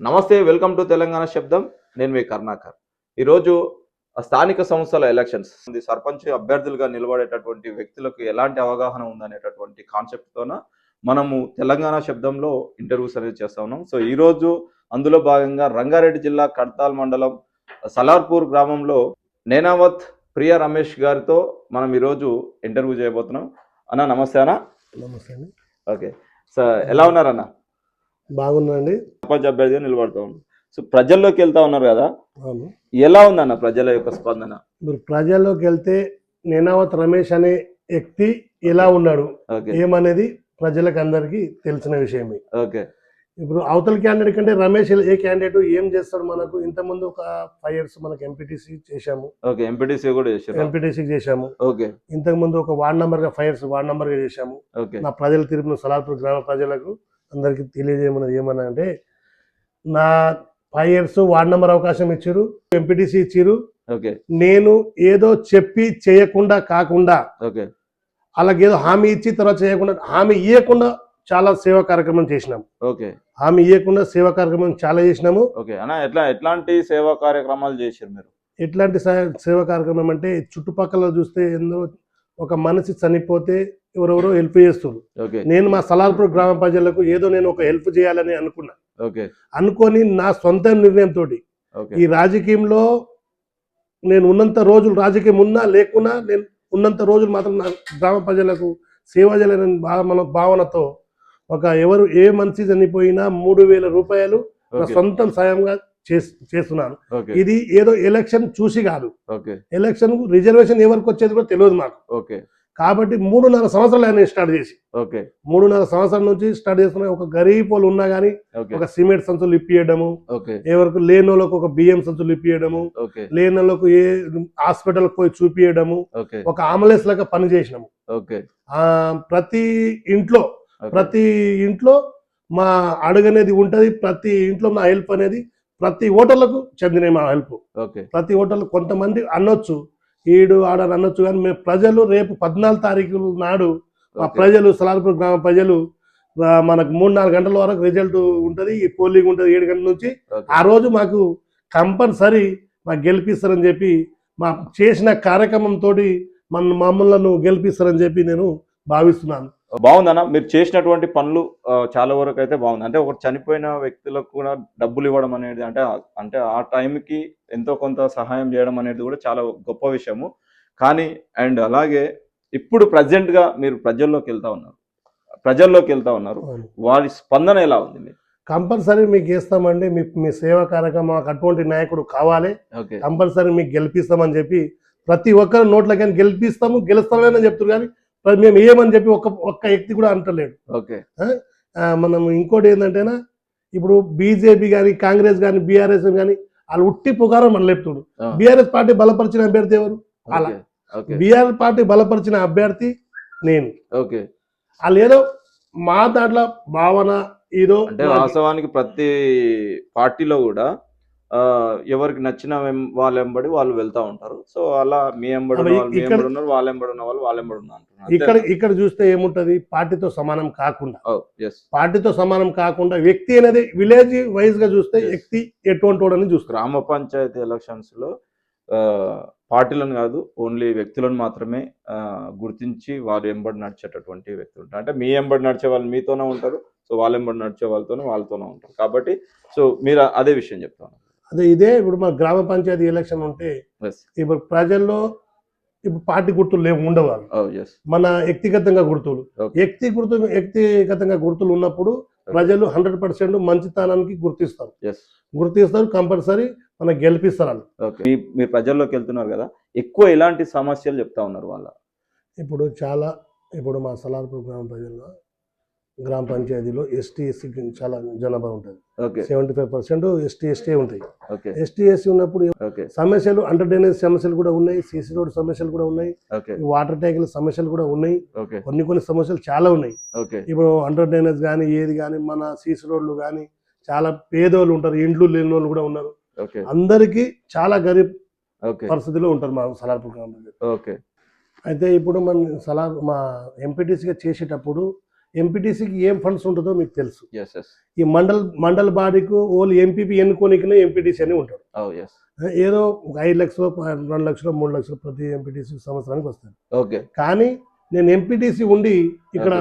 నమస్తే welcome to Telangana శబ్దం. నేను మీ కర్ణాకర్. ఈరోజు స్థానిక సంస్థల ఎలక్షన్స్. సర్పంచ్ అభ్యర్థులుగా నిలబడేటటువంటి వ్యక్తులకు ఎలాంటి అవగాహన ఉందనేటటువంటి కాన్సెప్ట్ తోన మనము తెలంగాణ శబ్దంలో ఇంటర్వ్యూస్ అనేది చేస్తా ఉన్నాం. సో ఈ రోజు అందులో భాగంగా రంగారెడ్డి జిల్లా కడ్తాల్ మండలం సలార్పూర్ గ్రామంలో నేనావత్ ప్రియ రమేష్ గారితో మనం ఈరోజు ఇంటర్వ్యూ చేయబోతున్నాం. అన్న నమస్తే అన్న. నమస్తే ఓకే. సో ఎలా ఉన్నారన్న బాగున్నాండి సర్పంచ్ అభ్యర్థిగా నిలబడతా ఉన్నాం సో ప్రజల్లోకి వెళ్తా ఉన్నారు కదా? ఎలా ఉందన్న ప్రజల యొక్క స్పందన? మీరు ప్రజల్లోకి వెళ్తే నేనావత్ రమేష్ అనే వ్యక్తి ఎలా ఉన్నాడు? ఏమనేది ప్రజలకు అందరికీ తెలిసిన విషయమే. ఓకే. ఇప్పుడు అవతల క్యాండిడేట్ కంటే రమేష్ ఏ క్యాండిడేట్ ఏం చేస్తాడు మనకు? ఇంతకుముందు ఒక ఫైవ్ ఇయర్స్ మనకు ఎంపీటీసీ చేశాము. ఓకే ఎంపీటీసీ కూడా చేసారు ఎంపీటీసీ చేశాము. ఓకే. ఇంతకుముందు ఒక వార్డ్ నంబర్గా ఫైవ్ ఇయర్స్ వార్డ్ నంబర్గా చేశాము. ఓకే. నా ప్రజల తీర్పును సలార్పూర్ గ్రామ ప్రజలకు అందరికీ తెలియజేయమన్నది ఏమన్నా అంటే నా ఫైవ్ ఇయర్స్ వార్డ్ నంబర్ అవకాశం ఇచ్చారు ఎంపీటీసీ ఇచ్చారు. ఓకే. నేను ఏదో చెప్పి చేయకుండా కాకుండా ఓకే. అలాగే ఏదో హామీ ఇచ్చి తర్వాత చేయకుండా హామీ ఇవ్వకుండా చాలా సేవా కార్యక్రమం చేసినాం. ఓకే. హామీ ఇవ్వకుండా సేవా కార్యక్రమం చాలా చేసినాము. ఓకే. అన్న ఎట్లా ఎట్లాంటి సేవా కార్యక్రమాలు చేశారు మీరు? ఎట్లాంటి సేవా కార్యక్రమం అంటే చుట్టుపక్కల చూస్తే ఎందో ఒక మనిషి చనిపోతే ఎవరెవరో హెల్ప్ చేస్తారు నేను మా సలార్పూర్ గ్రామ ప్రజలకు ఏదో నేను ఒక హెల్ప్ చేయాలని అనుకున్నా. అనుకొని నా సొంత నిర్ణయంతో ఓకే. ఈ రాజకీయంలో నేను ఉన్నంత రోజులు రాజకీయం ఉన్నా లేకున్నా నేను ఉన్నంత రోజులు మాత్రం నా గ్రామ ప్రజలకు సేవ చేయాలని భావన భావనతో ఒక ఎవరు ఏ మనిషి చనిపోయినా మూడు వేల రూపాయలు నా సొంతం సాయంగా చేస్తున్నాను. ఇది ఏదో ఎలక్షన్ చూసి కాదు. ఎలక్షన్ రిజర్వేషన్ ఎవరికి వచ్చేది కూడా తెలియదు మాకు. ఓకే. కాబట్టి మూడున్నర సంవత్సరాలు ఆయన స్టార్ట్ చేసి. ఓకే. మూడున్నర సంవత్సరాల నుంచి స్టార్ట్ చేస్తున్న ఒక గరీబ్ వాళ్ళు ఉన్నా ఓకే. ఒక సిమెంట్ సంచులు ఇప్పియడము. ఎవరికి లేని వాళ్ళకు ఒక బియ్యం సంచులు ఇప్పియడము. లేని వాళ్ళకు ఏ హాస్పిటల్ పోయి చూపియడము. ఒక అంబులెన్స్ లాగా పని చేసినాము. ప్రతి ఇంట్లో. ప్రతి ఇంట్లో మా అడుగనేది ఉంటది. ప్రతి ఇంట్లో మా హెల్ప్ అనేది ప్రతి ఓటర్లకు చెందిన మా హెల్ప్ ఓకే ప్రతి ఓటర్లు కొంతమంది అనొచ్చు ఈడు ఆడ అనొచ్చు కానీ మేము ప్రజలు రేపు పద్నాలుగు తారీఖు నాడు ఆ. ప్రజలు సలార్పూర్ గ్రామ ప్రజలు మనకు మూడు నాలుగు గంటల వరకు రిజల్ట్ ఉంటది ఈ పోలింగ్ ఉంటది ఏడు గంటల నుంచి. ఆ రోజు మాకు కంపల్సరీ మాకు గెలిపిస్తారని చెప్పి మా చేసిన కార్యక్రమం తోటి మన మమ్మల్ని గెలిపిస్తారని చెప్పి నేను భావిస్తున్నాను. బాగుందన్న? మీరు చేసినటువంటి పనులు చాలా వరకు అయితే బాగుంది. అంటే ఒక చనిపోయిన వ్యక్తులకు కూడా డబ్బులు ఇవ్వడం అనేది అంటే అంటే ఆ టైంకి ఎంతో కొంత సహాయం చేయడం అనేది కూడా చాలా గొప్ప విషయము. కానీ అండ్ అలాగే ఇప్పుడు ప్రజెంట్గా మీరు ప్రజల్లోకి వెళ్తా ఉన్నారు. ప్రజల్లోకి వెళ్తా ఉన్నారు. వారి స్పందన ఎలా ఉంది మీరు కంపల్సరీ మీకు ఇస్తామండి మీ మీ సేవా కార్యక్రమం మాకు అటువంటి నాయకుడు కావాలి. ఓకే. కంపల్సరీ మీకు గెలిపిస్తామని చెప్పి ప్రతి ఒక్కరు నోట్లకైనా గెలిపిస్తాము గెలుస్తామని చెప్తారు కానీ మేము ఏమని చెప్పి ఒక్క ఒక్క వ్యక్తి కూడా అంటలేడు. ఓకే. మనం ఇంకోటి ఏంటంటేనా ఇప్పుడు బీజేపీ కానీ కాంగ్రెస్ కానీ బీఆర్ఎస్ కానీ వాళ్ళు ఉట్టి పుకారం మన లేపుతుడు. బీఆర్ఎస్ పార్టీ బలపరిచిన అభ్యర్థి ఎవరు? అలా. Okay okay. బీఆర్ పార్టీ బలపరిచిన అభ్యర్థి నేను. ఓకే. వాళ్ళు ఏదో మా దాంట్లో భావన ఏదో అంటే వాస్తవానికి ప్రతి పార్టీలో కూడా ఎవరికి నచ్చిన వాళ్ళ వెంబడి వాళ్ళు వెళ్తా ఉంటారు. సో అలా మీ ఎంబడి ఎంబడి ఉన్నారు వాళ్ళ ఎంబడి ఉన్న వాళ్ళు వాళ్ళ ఎంబడి ఉన్నారు. ఇక్కడ ఇక్కడ చూస్తే ఏముంటది? పార్టీతో సమానం కాకుండా. పార్టీతో సమానం కాకుండా వ్యక్తి అనేది విలేజ్ వైజ్గా చూస్తే. వ్యక్తి ఎటువంటి వాడని చూస్తారు. గ్రామ పంచాయతీ ఎలక్షన్స్లో పార్టీలను కాదు ఓన్లీ వ్యక్తులను మాత్రమే గుర్తించి వారి ఎంబడి నడిచేటటువంటి వ్యక్తులు ఉంటారు. అంటే మీ ఎంబడి నడిచే వాళ్ళు మీతోనే ఉంటారు. సో వాళ్ళ ఎంబడి నడిచే వాళ్ళతోనే వాళ్ళతోనే ఉంటారు. కాబట్టి సో మీరు అదే విషయం చెప్తాను అదే ఇదే ఇప్పుడు మన గ్రామ పంచాయతీ ఎలక్షన్ ఉంటే ఇప్పుడు ప్రజల్లో ఇప్పుడు పార్టీ గుర్తులు లేవు ఉండవు అవి. ఓ ఎస్ మన వ్యక్తిగతంగా గుర్తులు. వ్యక్తి గుర్తు వ్యక్తిగతంగా గుర్తులు ఉన్నప్పుడు ప్రజలు హండ్రెడ్ పర్సెంట్ మంచితనానికి గుర్తిస్తారు. గుర్తిస్తారు కంపల్సరీ మనకు గెలిపిస్తారు మీ మీరు ప్రజల్లోకి వెళ్తున్నారు కదా ఎక్కువ ఎలాంటి సమస్యలు చెప్తా ఉన్నారు వాళ్ళ? ఇప్పుడు చాలా ఇప్పుడు మా సలార్పూర్ గ్రామ ప్రజల్లో గ్రామ పంచాయతీలో ఎస్టీ ఎస్సీ చాలా జనాభా ఉంటుంది. Seventy five percent ST ST ఉంటాయి. ఎస్టీ ఎస్సీ ఉన్నప్పుడు సమస్యలు అండర్ డ్రైనేజ్ సమస్యలు కూడా ఉన్నాయి సీసీ రోడ్ సమస్యలు కూడా ఉన్నాయి వాటర్ ట్యాంకుల సమస్యలు కూడా ఉన్నాయి కొన్ని కొన్ని సమస్యలు చాలా ఉన్నాయి. ఇప్పుడు అండర్ డ్రైనేజ్ కానీ ఏది కానీ మన సీసీ రోడ్లు కానీ చాలా పేదోళ్ళు ఉంటారు ఇండ్లు లేని వాళ్ళు కూడా ఉన్నారు. అందరికీ చాలా గరీబ్ పరిస్థితిలో ఉంటారు మా సలార్పూర్ గ్రామంలో ఓకే. అయితే ఇప్పుడు మన సలా మా ఎంపీటీసీగా చేసేటప్పుడు ఎంపీటీసీకి ఏం ఫండ్స్ ఉంటుందో మీకు తెలుసు. ఈ మండల్ మండల్ బాడీకు ఓన్లీ ఎంపీపీ ఎన్నుకోనికనే ఎంపీటీసీ అని ఉంటాడు ఎస్ ఏదో ఒక ఐదు లక్షలు రెండు లక్షలు మూడు లక్షలు ప్రతి ఎంపీటీసీ సంవత్సరానికి వస్తుంది ఓకే కానీ నేను ఎంపీటీసీ ఉండి ఇక్కడ.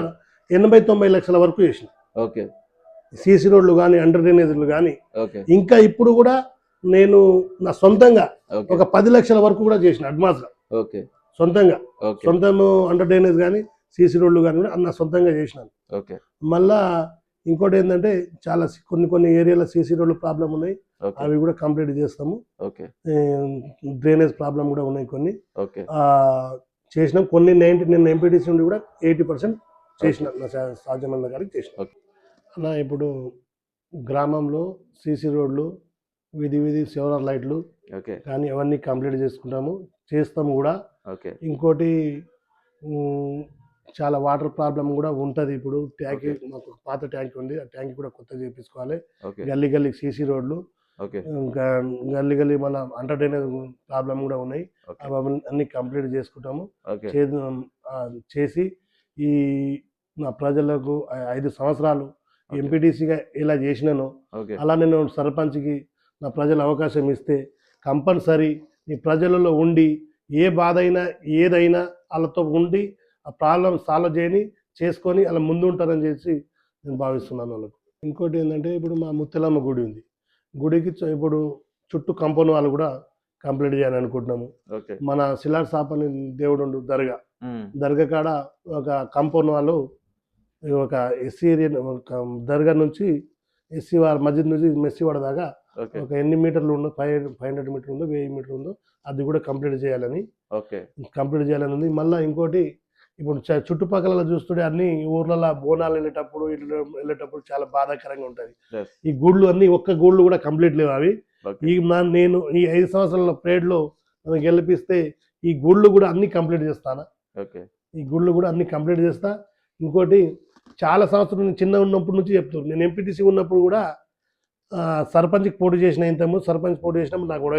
ఎనభై తొంభై లక్షల వరకు చేసిన. ఓకే సీసీ రోడ్లు కానీ అండర్ డ్రైనేజీలు కానీ. ఓకే ఇంకా ఇప్పుడు కూడా నేను నా సొంతంగా ఒక పది లక్షల వరకు కూడా చేసిన అడ్వాన్స్గా. ఓకే సొంతంగా. సొంతము అండర్ డ్రైనేజ్ కానీ సీసీ రోడ్లు కానీ కూడా నా సొంతంగా చేసినాను. ఓకే. మళ్ళా ఇంకోటి ఏంటంటే చాలా కొన్ని కొన్ని ఏరియాలో సీసీ రోడ్లు ప్రాబ్లం ఉన్నాయి. అవి కూడా కంప్లీట్ చేస్తాము. ఓకే. డ్రైనేజ్ ప్రాబ్లం కూడా ఉన్నాయి కొన్ని. ఓకే. చేసినాం. కొన్ని నైంటీ నేను ఎంపీటీసీ నుండి కూడా ఎయిటీ పర్సెంట్ చేసిన. నా సాధ్యమైన గారికి చేసిన. అన్న ఇప్పుడు గ్రామంలో సీసీ రోడ్లు వీధి వీధి సెవెరల్ లైట్లు ఓకే. కానీ అవన్నీ కంప్లీట్ చేసుకుంటాము. చేస్తాము కూడా. ఓకే. ఇంకోటి చాలా వాటర్ ప్రాబ్లం కూడా ఉంటుంది ఇప్పుడు. ట్యాంక్. మాకు పాత ట్యాంక్ ఉంది. ఆ ట్యాంక్ కూడా కొత్త చేపించుకోవాలి గల్లీ గల్లీ సీసీ రోడ్లు. ఇంకా గల్లీ గల్లీ మన అండర్ డ్రైనేజ్ ప్రాబ్లం కూడా ఉన్నాయి. అన్ని కంప్లీట్ చేసుకుంటాము. చేసి ఈ నా ప్రజలకు ఐదు సంవత్సరాలు. ఎంపీటీసీగా ఇలా చేసినాను అలా నేను సర్పంచ్కి నా ప్రజలు అవకాశం ఇస్తే కంపల్సరీ ఈ ప్రజలలో ఉండి ఏ బాధ అయినా ఏదైనా వాళ్ళతో ఉండి ఆ ప్రాబ్లం సాల్వ్ చేయని చేసుకొని అలా ముందు ఉంటారని చేసి నేను భావిస్తున్నాను వాళ్ళకు. ఇంకోటి ఏంటంటే ఇప్పుడు మా ముత్తెలమ్మ గుడి ఉంది. గుడికి ఇప్పుడు చుట్టూ కంపౌండ్ వాళ్ళు కూడా కంప్లీట్ చేయాలని అనుకుంటున్నాము. మన సిలార్ సాప్ అని దేవుడు దర్గా. దర్గా కాడ ఒక కంపౌండ్ వాళ్ళు ఒక ఎస్సీ ఏరియా ఒక దర్గా నుంచి ఎస్సీ వారి మస్జిద్ నుంచి మెస్సీవాడ దాకా ఒక ఎన్ని మీటర్లు ఉందో ఫైవ్ ఫైవ్ హండ్రెడ్ మీటర్ ఉందో వెయ్యి మీటర్ ఉందో అది కూడా కంప్లీట్ చేయాలని కంప్లీట్ చేయాలని ఉంది. మళ్ళీ ఇంకోటి ఇప్పుడు చుట్టుపక్కల చూస్తుంటే అన్ని ఊర్లలో బోనాలు వెళ్ళేటప్పుడు ఇట్లా వెళ్ళేటప్పుడు చాలా బాధాకరంగా ఉంటుంది. ఈ గుళ్ళు అన్ని ఒక్క గుళ్ళు కూడా కంప్లీట్ లేవు అవి. ఈ నేను ఈ ఐదు సంవత్సరాల నన్ను గెలిపిస్తే ఈ గుళ్ళు కూడా అన్ని కంప్లీట్ చేస్తాను? ఈ గుళ్ళు కూడా అన్ని కంప్లీట్ చేస్తా. ఇంకోటి చాలా సంవత్సరం నేను చిన్న ఉన్నప్పటి నుంచి చెప్తాను నేను ఎంపీటీసీ ఉన్నప్పుడు కూడా సర్పంచ్కి పోటీ చేసిన ఇంతకు సర్పంచ్ పోటీ చేసినప్పుడు నాకు కూడా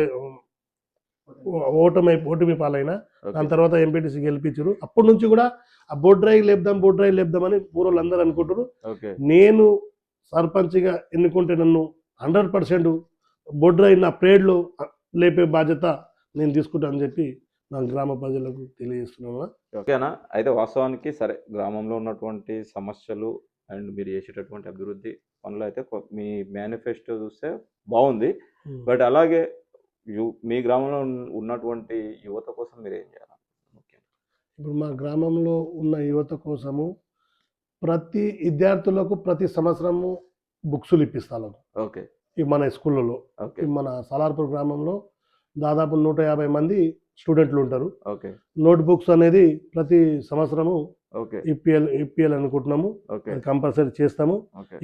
ఓటమి ఓటమి పాలైన దాని తర్వాత ఎంపీటీసీ గెలిపించారు. అప్పటి నుంచి కూడా ఆ బోర్డు డ్రైవ్ లేపుదాం బోర్డు డ్రైవ్ లేపుదామని ఊరోళ్ళు అందరూ అనుకుంటారు నేను సర్పంచ్గా ఎన్నుకుంటే నన్ను హండ్రెడ్ పర్సెంట్ బోర్డు డ్రైవ్ నా ప్రేడ్లో లేపే బాధ్యత నేను తీసుకుంటానని చెప్పి నా గ్రామ ప్రజలకు తెలియజేస్తున్నాను. ఓకేనా? అయితే వాస్తవానికి సరే గ్రామంలో ఉన్నటువంటి సమస్యలు అండ్ మీరు చేసేటటువంటి అభివృద్ధి పనులు అయితే మీ మేనిఫెస్టో చూస్తే బాగుంది. బట్ అలాగే యు- మీ గ్రామంలో ఉన్న- ఉన్నటువంటి యువత కోసం మీరు ఏం చేయాలి ఇప్పుడు మా గ్రామంలో ఉన్న యువత కోసము ప్రతి విద్యార్థులకు ప్రతి సంవత్సరము బుక్స్లు ఇప్పిస్తాను ఓకే. ఈ మన స్కూళ్ళలో. మన సలార్పూర్ గ్రామంలో దాదాపు నూట యాభై మంది స్టూడెంట్లు ఉంటారు. ఓకే. నోట్ బుక్స్ అనేది ప్రతి సంవత్సరము ఇప్పిఎల్ ఇప్పిఎల్ అనుకుంటున్నాము. కంపల్సరీ చేస్తాము.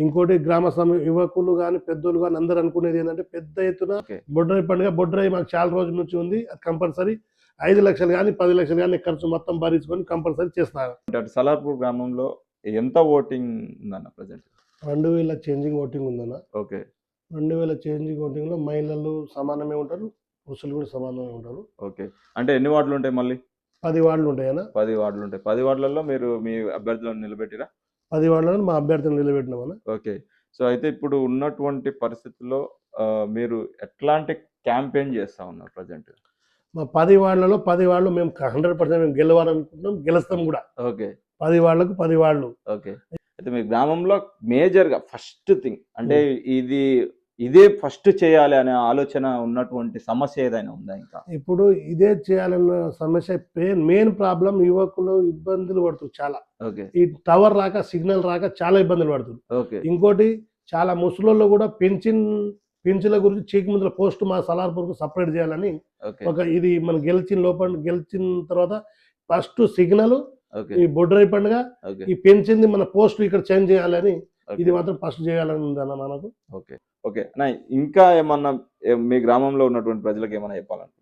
ఇంకోటి గ్రామ యువకులు కానీ పెద్దోళ్ళు కానీ అందరూ అనుకునేది ఏంటంటే పెద్ద ఎత్తున. బొడ్రాయి పండుగ బొడ్రాయి మాకు చాలా రోజుల నుంచి ఉంది. అది కంపల్సరీ ఐదు లక్షలు కానీ పది లక్షలు కానీ ఖర్చు మొత్తం భరించుకొని కంపల్సరీ చేస్తారు. అటు సలార్పూర్ గ్రామంలో ఎంత ఓటింగ్ ఉందన్న ప్రజెంట్? రెండు వేల చేంజింగ్ ఓటింగ్ ఉందన్న. ఓకే. రెండు వేల చేంజింగ్ ఓటింగ్లో మహిళలు సమానమే ఉంటారు పురుషులు కూడా సమానమే ఉంటారు. ఓకే. అంటే ఎన్ని వార్డులు ఉంటాయి మళ్ళీ? పది వార్డులు ఉంటాయన్న? పది వార్డులు ఉంటాయి. పది వార్డులలో మీరు మీ అభ్యర్థులను నిలబెట్టిరా? పది వార్డులను మా అభ్యర్థులను నిలబెట్టినామన్న. ఓకే. సో అయితే ఇప్పుడు ఉన్నటువంటి పరిస్థితుల్లో మీరు ఎట్లాంటి క్యాంపెయిన్ చేస్తా ఉన్నారు ప్రజెంట్? మా పది వార్డులలో పది వార్డులు మేము హండ్రెడ్ పర్సెంట్ మేము గెలవాలనుకుంటున్నాం గెలుస్తాం కూడా. ఓకే. పది వార్డులకు పది వార్డులు. ఓకే. అయితే మీ గ్రామంలో మేజర్గా ఫస్ట్ థింగ్ అంటే ఇది ఇదే ఫస్ట్ చేయాలి అనే ఆలోచన ఉన్నటువంటి సమస్య ఏదైనా ఉందా ఇంకా? ఇప్పుడు ఇదే చేయాలన్న సమస్య మెయిన్ ప్రాబ్లం యువకులు ఇబ్బందులు పడుతుంది చాలా. ఓకే. ఈ టవర్ రాక సిగ్నల్ రాక చాలా ఇబ్బందులు పడుతుంది ఓకే. ఇంకోటి చాలా ముసలోళ్ళు కూడా పెన్షన్ పెన్షన్ల గురించి చీకి ముందుల పోస్ట్ మా సలార్పూర్కు సపరేట్ చేయాలని ఒక ఇది మనం గెలిచిన లోపల గెలిచిన తర్వాత ఫస్ట్ సిగ్నల్ ఈ బొడ్రాయి పండుగ ఈ పెన్షన్ది మన పోస్ట్ ఇక్కడ చేంజ్ చేయాలని. ఇది మాత్రం ఫస్ట్ చేయాలని ఉందన్న మనకు. ఓకే. ఓకే. అన్న ఇంకా ఏమన్నా మీ గ్రామంలో ఉన్నటువంటి ప్రజలకు ఏమైనా చెప్పాలనుకుంటున్నారు?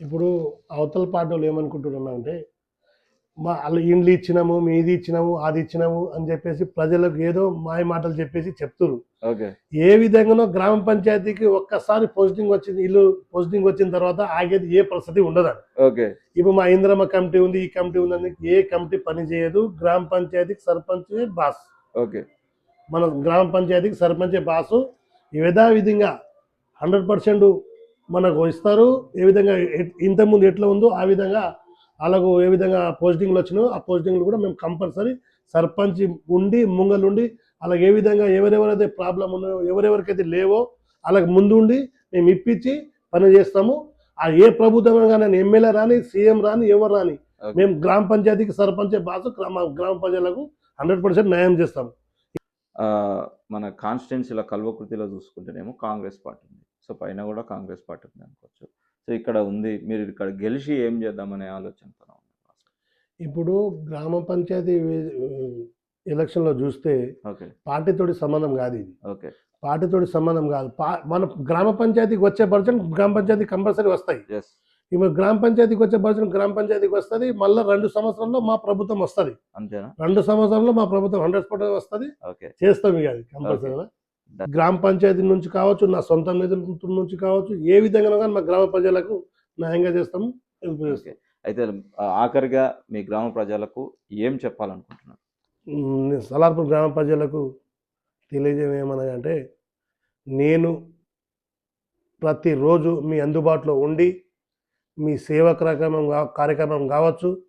ఇప్పుడు అవతల పార్టీ వాళ్ళు ఏమనుకుంటున్నారంటే మా వాళ్ళు ఇండ్లు ఇచ్చినాము మీది ఇచ్చినాము అది ఇచ్చినాము అని చెప్పేసి ప్రజలకు ఏదో మాయ మాటలు చెప్పేసి చెప్తున్నారు ఓకే. ఏ విధంగానో గ్రామ పంచాయతీకి ఒక్కసారి పోస్టింగ్ వచ్చింది ఇల్లు పోస్టింగ్ వచ్చిన తర్వాత ఆగేది ఏ పరిస్థితి ఉండదు ఓకే. ఇప్పుడు మా ఇంద్రమ్మ కమిటీ ఉంది ఈ కమిటీ ఉంది అని ఏ కమిటీ పని చేయదు గ్రామ పంచాయతీకి సర్పంచ్ బాస్. ఓకే. మన గ్రామ పంచాయతీకి సర్పంచ్ బాసు ఈ విధంగా హండ్రెడ్ పర్సెంట్ మనకు ఇస్తారు. ఏ విధంగా ఇంతకుముందు ఎట్లా ఉందో ఆ విధంగా వాళ్ళకు ఏ విధంగా పోస్టింగ్లు వచ్చినాయో ఆ పోస్టింగ్లు కూడా మేము కంపల్సరీ సర్పంచ్ ఉండి ముంగలుండి అలాగే ఏ విధంగా ఎవరెవరైతే ప్రాబ్లం ఉన్నాయో ఎవరెవరికైతే లేవో వాళ్ళకి ముందు ఉండి మేము ఇప్పించి పని చేస్తాము. ఆ ఏ ప్రభుత్వం కానీ ఎమ్మెల్యే రాని సీఎం రాని ఎవరు రాని. మేము గ్రామ పంచాయతీకి సర్పంచ్ బాసు గ్రామ గ్రామ ప్రజలకు హండ్రెడ్ పర్సెంట్ న్యాయం చేస్తాం ఆ, మన కాన్స్టిట్యున్సీల కల్వకృతిలో చూసుకుంటేనేమో కాంగ్రెస్ పార్టీ ఉంది. సో పైన కూడా కాంగ్రెస్ పార్టీ ఉంది అనుకోవచ్చు. సో ఇక్కడ ఉంది మీరు ఇక్కడ గెలిచి ఏం చేద్దామనే ఆలోచనతో ఉన్నారు. ఇప్పుడు గ్రామ పంచాయతీ ఎలక్షన్లో చూస్తే ఓకే. పార్టీతోటి సంబంధం కాదు ఇది. ఓకే. పార్టీతోటి సంబంధం కాదు. పా మన గ్రామ పంచాయతీకి వచ్చే పర్సెంట్ గ్రామ పంచాయతీ కంపల్సరీ వస్తాయి. ఇప్పుడు గ్రామ పంచాయతీకి వచ్చే పర్సెంట్ గ్రామ పంచాయతీకి వస్తుంది. మళ్ళీ రెండు సంవత్సరాల్లో మా ప్రభుత్వం వస్తుంది. అంతేనా? రెండు సంవత్సరాల్లో మా ప్రభుత్వం హండ్రెడ్ పర్సెంట్ వస్తుంది. చేస్తాం ఇక అది కంపల్సరీగా గ్రామ పంచాయతీ నుంచి కావచ్చు నా సొంత నిధుల నుంచి కావచ్చు ఏ విధంగా కానీ మా గ్రామ ప్రజలకు న్యాయంగా చేస్తాము చేస్తాం. ఓకే. అయితే ఆఖరిగా మీ గ్రామ ప్రజలకు ఏం చెప్పాలనుకుంటున్నారు? ఉమ్, సలార్పూర్ గ్రామ ప్రజలకు తెలియజేయమనగా నేను ప్రతిరోజు మీ అందుబాటులో ఉండి మీ సేవ కార్యక్రమం కా- కార్యక్రమం కావచ్చు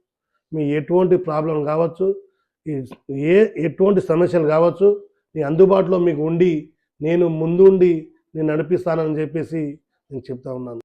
మీ ఎటువంటి ప్రాబ్లం కావచ్చు ఈ- ఏ ఎటువంటి సమస్యలు కావచ్చు మీ అందుబాటులో మీకు ఉండి నేను ముందుండి నేను నడిపిస్తానని చెప్పేసి నేను చెప్తా ఉన్నాను.